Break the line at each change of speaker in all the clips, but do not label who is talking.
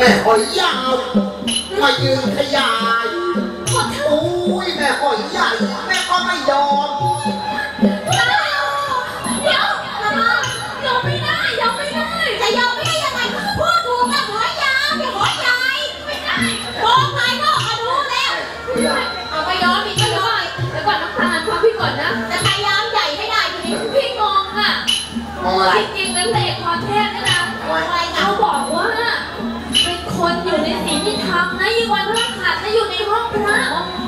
แม่หอยยาวมายืนขยาย
โทษ
โอ้ยแม่หอยใหญ่แม่ก็ไม่ยอม
เดี๋ยวเดี๋ยวายอมไม่ได้ยอมไม่ได้ จะยอมไม่ได้ยังไงพูดถูกกับหัวยาวอย่าหัวใหญ่ไม่ได้มองภายนอกก็รู้แล้ว
เอาไปย้อมอีกก็ย้อมเดี๋ยวก่อนน้ำตาลฟังพี่ก่อนนะ
จะพยายามใหญ่ให้ได้ทีนี้
พี่งงอะ
มองอะไร
จริงๆแล้วพระเอเทพนี่ยนะ
อะไร
เขาบอกว่า คนอยู่ในศีลที่ทำนะยิ่งวันพระหัสนะอยู่ในห้องพระ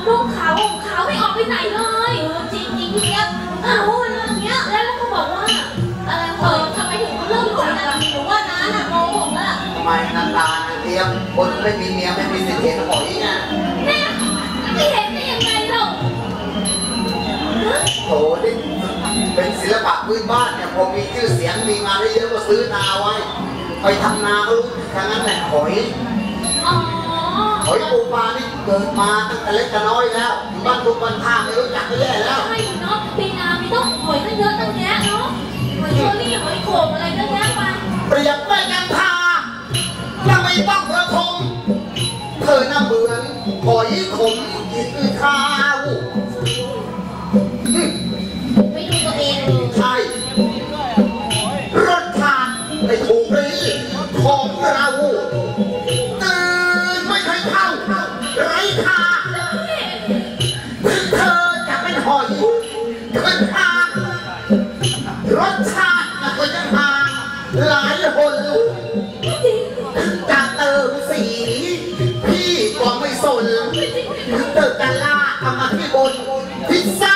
นุ่งขาวห่มขาวไม่ออกไปไหนเลย
จริงจริงๆเนี่ยเอาเรื่องเนี้ย
แล้วก็บอกว่า
อะไร
เอ
เอ
อ
อ
ทำไมถึง
เรื่
เริ่
อง
ม
ข
ก่
อ
องน
นะ
ล่ะ
หนูว่าน้าน่ะโกหกแล้ว
ทำไมนันตาเตรียมคนไม่มีเมียไม่มีสิทธิ์เห็นหอยไง
แม่ไม่เห็นได้ยังไงเรา
โถนี่เป็นศิลปะพื้นบ้านเนี่ยพอมีชื่อเสียงมีงานได้เยอะก็ซื้อนาไว้ ไปทำนาก็รู้ทางนั้นแหละหอย
อ๋อ
หอยปูปลานี่เกิดมาตั้งแต่เล็กแต่น้อยแล้วอยู่บ้านทุกบ้านท่าไม่รู้จักก็แย่แล้ว
ใช่เนาะปีนามีต้องหอยตั้งเยอะตั้งแยะเนาะหอยเชอรี่หอยโขงอะไรตั้งแยะไป
เปรียบไม่ยังทายังไม่ต้องประทมเธอน่าเหมือนหอยขมกินข้าว
ไม่ดูตัวเองเลย
ใช่รสชาติไม่ถูกรีของเรา ขึ้นทางรสชาติมันก็ยังห่าหลายคนจะเติมสี พี่ก็ไม่สนถึงเติมกันล่าเอามาที่บนพิซซ่า